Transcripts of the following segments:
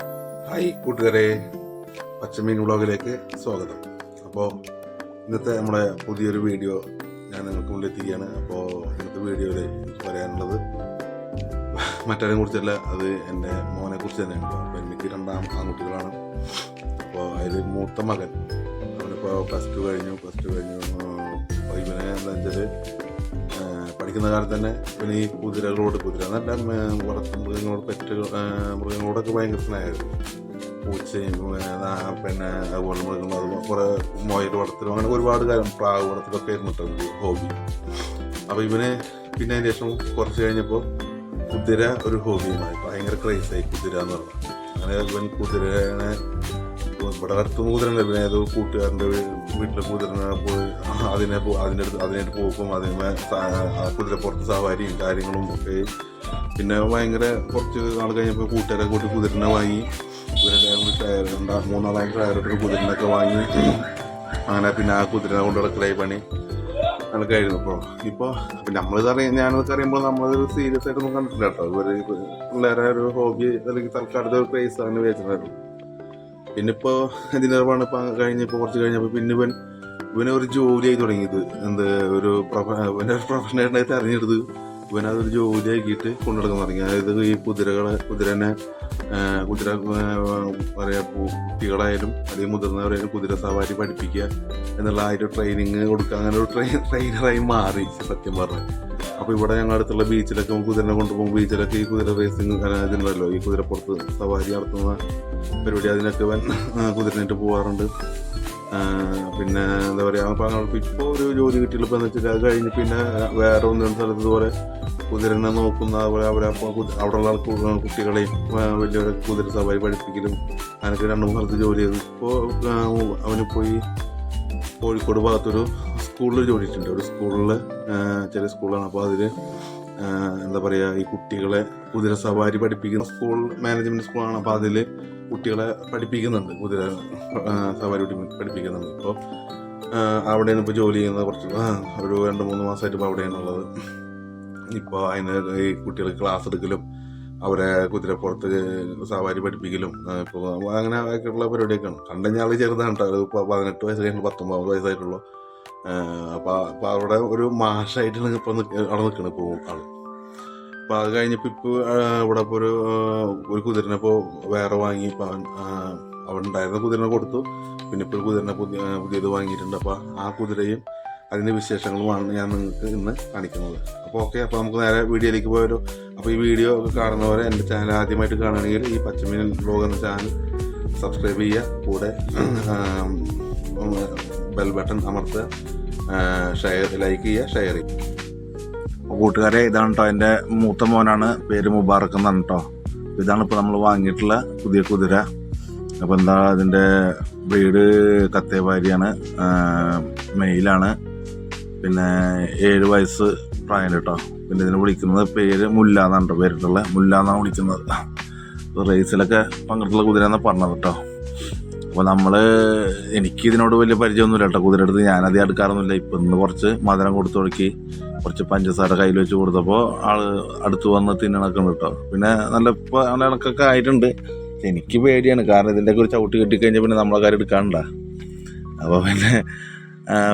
Hi കൂട്ടുകാരെ. പച്ചമീൻ വ്ളോഗിലേക്ക് സ്വാഗതം. അപ്പോൾ ഇന്നത്തെ നമ്മുടെ പുതിയൊരു വീഡിയോ ഞാൻ നിങ്ങൾക്ക് മുന്നിൽ എത്തിക്കുകയാണ്. അപ്പോൾ ഇന്നത്തെ വീഡിയോയിൽ എനിക്ക് പറയാനുള്ളത് മറ്റാരെ കുറിച്ചല്ല അത് എന്റെ മോനെ കുറിച്ച് തന്നെയാണ് അപ്പോൾ എനിക്ക് രണ്ടാം ആൺകുട്ടികളാണ്. അപ്പോൾ അതിൽ മൂത്ത മകൻ. അവനിപ്പോൾ പ്ലസ് ടു കഴിഞ്ഞു പ്ലസ് ടു കഴിഞ്ഞു. ഇവനെ എന്താ വെച്ചാൽ പഠിക്കുന്ന കാലത്ത് തന്നെ പിന്നെ ഈ കുതിരകളോട് കുതിര നല്ല വളർത്തു മൃഗങ്ങളോട് പെറ്റ് മൃഗങ്ങളോടൊക്കെ ഭയങ്കര സ്നേഹമായിരുന്നു. പൂച്ചയും പിന്നെ അതുപോലെ മൃഗങ്ങൾ അതുപോലെ കുറേ മൊയിൽ വളർത്തലും അങ്ങനെ ഒരുപാട് കാര്യം പ്രാവ് വളർത്തലൊക്കെ ആയിരുന്നു കേട്ടോ ഹോബി അപ്പോൾ ഇവന് പിന്നെ അതിന് ശേഷം കുറച്ച് കഴിഞ്ഞപ്പോൾ കുതിര ഒരു ഹോബിയുമായി ഭയങ്കര ക്രൈസായി കുതിര എന്ന് പറഞ്ഞു അങ്ങനെ ഇവൻ കുതിരനെ ഇവിടെ അടുത്ത് കുതിരല്ല പിന്നെ ഏതോ കൂട്ടുകാരന്റെ വീട്ടിലെ കുതിരനെ പോയി അതിനെ അതിന്റെ അടുത്ത് അതിനായിട്ട് പോകും. അതിനെ കുതിര പുറത്ത് സവാരിയും കാര്യങ്ങളും ഒക്കെ. പിന്നെ ഭയങ്കര കുറച്ച് നാൾ കഴിഞ്ഞപ്പോൾ കൂട്ടുകാരെ കൂട്ടി കുതിരനെ വാങ്ങി. ഒരു ടയർ രണ്ടാ മൂന്നാളായ ടയറിട്ടൊരു കുതിരനൊക്കെ വാങ്ങി. അങ്ങനെ പിന്നെ ആ കുതിരനെ കൊണ്ട് കിടക്കലായി പണി അങ്ങനെയൊക്കെ ആയിരുന്നു. ഇപ്പോൾ ഇപ്പോൾ നമ്മളിത് അറിയാം ഞാനതൊക്കെ അറിയുമ്പോൾ നമ്മളത് സീരിയസ് ആയിട്ടൊന്നും കണ്ടിട്ടില്ല കേട്ടോ. ഇവർ പിള്ളേരെ ഒരു ഹോബി അല്ലെങ്കിൽ തൽക്കാലത്തെ ഒരു പ്രൈസ് അങ്ങനെ വെച്ചിട്ടുണ്ടായിരുന്നു. പിന്നെ ഇപ്പോൾ ഇതിനർവാണ് ഇപ്പം കഴിഞ്ഞപ്പോൾ കുറച്ച് കഴിഞ്ഞപ്പോൾ പിന്നെ ഇവൻ ഇവനെ ഒരു ജോലിയായി തുടങ്ങിയത്. എന്ത് ഒരു ഇവനെ ഒരു പ്രൊഫഷണലായിട്ട് അറിഞ്ഞെടുത്ത് ഇവനതൊരു ജോലിയാക്കിയിട്ട് കൊണ്ടു കൊണ്ടുനടക്കാൻ തുടങ്ങി. അതായത് ഈ കുതിരകളെ കുതിരനെ കുതിര പറയാ കുട്ടികളായാലും അല്ലെങ്കിൽ മുതിർന്നവരായാലും കുതിര സവാരി പഠിപ്പിക്കുക എന്നുള്ള ആ ഒരു ട്രെയിനിങ് കൊടുക്കുക അങ്ങനെ ഒരു ട്രെയിൻ ട്രെയിനറായി മാറി സത്യം പറഞ്ഞു. അപ്പോൾ ഇവിടെ ഞങ്ങളുടെ അടുത്തുള്ള ബീച്ചിലൊക്കെ കുതിരനെ കൊണ്ടുപോകും. ബീച്ചിലൊക്കെ ഈ കുതിര റേസിങ് ഇതുണ്ടല്ലോ. ഈ കുതിരപ്പുറത്ത് സവാരി നടത്തുന്ന പരിപാടി അതിനൊക്കെ വൻ കുതിരനായിട്ട് പോകാറുണ്ട് പിന്നെ എന്താ പറയുക അപ്പോൾ ഇപ്പോൾ ഒരു ജോലി കിട്ടിയപ്പോൾ എന്ന് വെച്ചാൽ അത് കഴിഞ്ഞ് പിന്നെ വേറെ ഒന്ന് സ്ഥലത്ത് ഇതുപോലെ കുതിരനെ നോക്കുന്ന അതുപോലെ കുതി- അവിടെയുള്ള കുട്ടികളെയും വലിയവരെ കുതിര സവാരി പഠിപ്പിക്കലും അങ്ങനെയൊക്കെ രണ്ട് മൂന്ന് സ്ഥലത്ത് ജോലി ചെയ്തു. ഇപ്പോൾ അവന് പോയി കോഴിക്കോട് ഭാഗത്തൊരു സ്കൂളിൽ ജോലി ചെയ്തിട്ടുണ്ട് ഒരു സ്കൂളിൽ ചെറിയ സ്കൂളാണ്. അപ്പോൾ അതിൽ എന്താ പറയുക ഈ കുട്ടികളെ കുതിര സവാരി പഠിപ്പിക്കുന്ന സ്കൂൾ മാനേജ്മെന്റ് സ്കൂളാണ്. അപ്പോൾ അതിൽ കുട്ടികളെ പഠിപ്പിക്കുന്നുണ്ട്. കുതിര സവാരി പഠി- പഠിപ്പിക്കുന്നുണ്ട്. ഇപ്പോൾ അവിടെയാണ് ഇപ്പോൾ ജോലി ചെയ്യുന്നത്. കുറച്ച് ഒരു രണ്ട് മൂന്ന് മാസമായിട്ട് ഇപ്പോൾ അവിടെയാണുള്ളത്. ഇപ്പോൾ അതിന് ഈ കുട്ടികൾക്ക് ക്ലാസ് എടുക്കലും അവരെ കുതിരപ്പുറത്ത് സവാരി പഠിപ്പിക്കലും ഇപ്പോൾ അങ്ങനെ ആയിട്ടുള്ള പരിപാടിയൊക്കെയാണ്. കണ്ടുകഴിഞ്ഞാൽ ആൾ ചെറുതാണ് കേട്ടോ പ- പതിനെട്ട് വയസ്സ് കഴിഞ്ഞ് പത്തൊമ്പത് വയസ്സായിട്ടുള്ളൂ. അപ്പോൾ അപ്പോൾ അവിടെ ഒരു മാഷായിട്ടാണ് ഇപ്പോൾ അവിടെ നിൽക്കുന്നത് ഇപ്പോൾ ആൾ അപ്പോൾ അത് കഴിഞ്ഞപ്പോൾ ഇപ്പോൾ ഇവിടെ ഇപ്പോൾ ഒരു ഒരു കുതിരനെ ഇപ്പോൾ വേറെ വാങ്ങി ഇപ്പോൾ അവൻ അവിടെ ഉണ്ടായിരുന്ന കുതിരനെ കൊടുത്തു. പിന്നെ ഇപ്പോൾ ഒരു കുതിരനെ പുതിയ പുതിയത് വാങ്ങിയിട്ടുണ്ട്. അപ്പോൾ ആ കുതിരയും അതിന്റെ വിശേഷങ്ങളുമാണ് ഞാൻ നിങ്ങൾക്ക് ഇന്ന് കാണിക്കുന്നത്. അപ്പോൾ ഓക്കെ അപ്പോൾ നമുക്ക് നേരെ വീഡിയോയിലേക്ക് പോയാലോ അപ്പോൾ ഈ വീഡിയോ ഒക്കെ കാണുന്നവരെ എന്റെ ചാനൽ ആദ്യമായിട്ട് കാണുകയാണെങ്കിൽ ഈ പച്ചമീൻ ബ്ലോഗ് എന്ന ചാനൽ സബ്സ്ക്രൈബ് ചെയ്യുക. കൂടെ ബെൽ ബട്ടൺ അമർത്തുക. ഷെയർ ലൈക്ക് ചെയ്യുക ഷെയർ ചെയ്യുക. കൂട്ടുകാരെ ഇതാണ് കേട്ടോ എന്റെ മൂത്ത മോനാണ്. പേര് മുബാറക്ക് എന്നാണ് കേട്ടോ ഇതാണ് ഇപ്പോൾ നമ്മൾ വാങ്ങിയിട്ടുള്ള പുതിയ കുതിര. അപ്പോൾ എന്താ അതിന്റെ ബ്രീഡ് കത്തേവാരിയാണ്. മെയിലാണ് പിന്നെ ഏഴ് വയസ്സ് പ്രായം കേട്ടോ. പിന്നെ ഇതിനെ വിളിക്കുന്നത് പേര് മുല്ല എന്നാണ് കേട്ടോ പേരിട്ടുള്ള മുല്ല എന്നാണ് വിളിക്കുന്നത്. റേസിലൊക്കെ പങ്കെടുത്തുള്ള കുതിര എന്നാണ് പറഞ്ഞത് കേട്ടോ. അപ്പോൾ നമ്മൾ എനിക്ക് ഇതിനോട് വലിയ പരിചയമൊന്നുമില്ല കേട്ടോ. കുതിര എടുത്ത് ഞാനധികം എടുക്കാറൊന്നുമില്ല ഇപ്പം ഇന്ന് കുറച്ച് മധുരം കൊടുത്തു തുടക്കി കുറച്ച് പഞ്ചസാര കയ്യിൽ വെച്ച് കൊടുത്തപ്പോൾ ആൾ അടുത്ത് വന്ന് തിന്നണൊക്കെ കേട്ടോ. പിന്നെ നല്ല ഇപ്പോൾ നല്ല ഇണക്കൊക്കെ ആയിട്ടുണ്ട്. എനിക്ക് പേടിയാണ്. കാരണം ഇതിന്റെ ഒരു ചവിട്ടി കെട്ടിക്കഴിഞ്ഞാൽ പിന്നെ നമ്മളെ കാര്യം എടുക്കാനുണ്ട അപ്പോൾ പിന്നെ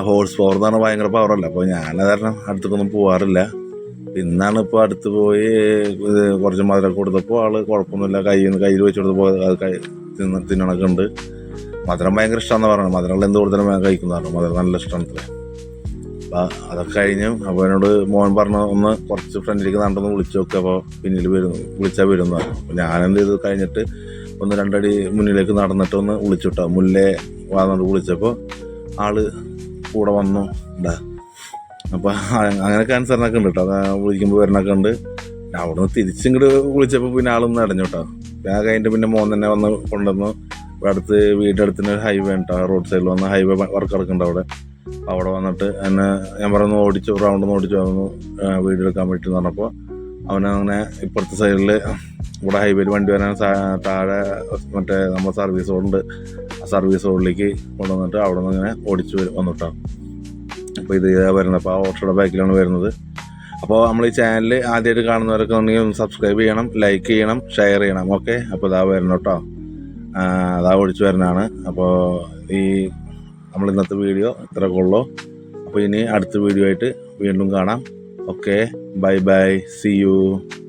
ഹോഴ്സ് പവർ എന്ന് പറഞ്ഞാൽ ഭയങ്കര പവറല്ല അപ്പോൾ ഞാനത് കാരണം അടുത്തേക്കൊന്നും പോവാറില്ല. ഇന്നാണ് ഇപ്പോൾ അടുത്ത് പോയി കുറച്ച് മധുരം കൊടുത്തപ്പോൾ ആൾ കുഴപ്പമൊന്നുമില്ല കയ്യിൽ നിന്ന് കയ്യിൽ വെച്ച് കൊടുത്തപ്പോൾ അത് കൈ തിന്ന് തിന്നണൊക്കെ ഉണ്ട്. മധുരം ഭയങ്കര ഇഷ്ടമാണെന്ന് പറയുന്നത് മധുരമുള്ള എന്ത് കൊടുത്താലും കഴിക്കുന്നതാണ് മധുരം നല്ല ഇഷ്ടമാണ് അത്രേ. അപ്പം അതൊക്കെ കഴിഞ്ഞ് അപ്പോൾ എന്നോട് മോൻ പറഞ്ഞു ഒന്ന് കുറച്ച് ഫ്രണ്ടിലേക്ക് നടന്ന് വിളിച്ചു നോക്കുക അപ്പോൾ പിന്നിൽ വരുന്നു. വിളിച്ചാൽ വരുന്നു അപ്പോൾ ഞാനെന്ത് ചെയ്ത്? കഴിഞ്ഞിട്ട് ഒന്ന് രണ്ടടി മുന്നിലേക്ക് നടന്നിട്ട് ഒന്ന് വിളിച്ചു വിട്ടാം മുല്ലേ വാന്നിട്ട് വിളിച്ചപ്പോൾ ആൾ കൂടെ വന്നു. ഉണ്ടാ അപ്പോൾ അങ്ങനെ അനുസരണമൊക്കെ ഉണ്ട് കേട്ടോ വിളിക്കുമ്പോൾ വരണൊക്കെ ഉണ്ട്. അവിടെ നിന്ന് തിരിച്ചിങ്ങോട്ട് വിളിച്ചപ്പോൾ പിന്നെ ആളൊന്നും അടഞ്ഞു കേട്ടോ ആ കഴിഞ്ഞിട്ട് പിന്നെ മോൻ തന്നെ വന്ന് കൊണ്ടുവന്നു. ഇവിടെ അടുത്ത് വീടിന്റെ അടുത്തിന് ഒരു ഹൈവേ ഉണ്ടോ റോഡ് സൈഡിൽ വന്ന് ഹൈവേ വർക്ക് ഇറക്കുന്നുണ്ട് അവിടെ. അവിടെ വന്നിട്ട് എന്നെ ഞാൻ പറഞ്ഞു ഓടിച്ചു റൗണ്ട് ഒന്ന് ഓടിച്ചു വന്നു വീട് എടുക്കാൻ വേണ്ടിയിട്ട് പറഞ്ഞപ്പോൾ അവനങ്ങനെ ഇപ്പുറത്തെ സൈഡിൽ ഇവിടെ ഹൈവേയിൽ വണ്ടി വരാൻ താഴെ മറ്റേ നമ്മുടെ സർവീസ് റോഡുണ്ട് ആ സർവീസ് റോഡിലേക്ക് കൊണ്ടുവന്നിട്ട് അവിടെ നിന്ന് ഇങ്ങനെ ഓടിച്ചു വന്നിട്ടാണ് അപ്പോൾ ഇത് വരുന്നത്. അപ്പോൾ ആ ഓട്ടോയുടെ ബാക്കിലാണ് വരുന്നത്. അപ്പോൾ നമ്മൾ ഈ ചാനൽ ആദ്യമായിട്ട് കാണുന്നവരൊക്കെ ഉണ്ടെങ്കിൽ ഒന്ന് സബ്സ്ക്രൈബ് ചെയ്യണം ലൈക്ക് ചെയ്യണം ഷെയർ ചെയ്യണം. ഓക്കെ അപ്പോൾ ഇതാ വരണം കേട്ടോ അതാ ഓടിച്ചു വരുന്നതാണ് അപ്പോൾ ഈ നമ്മൾ ഇന്നത്തെ വീഡിയോ ഇത്രയൊക്കെ ഉള്ളൂ. അപ്പോൾ ഇനി അടുത്ത വീഡിയോ ആയിട്ട് വീണ്ടും കാണാം. Okay, bye bye. See you.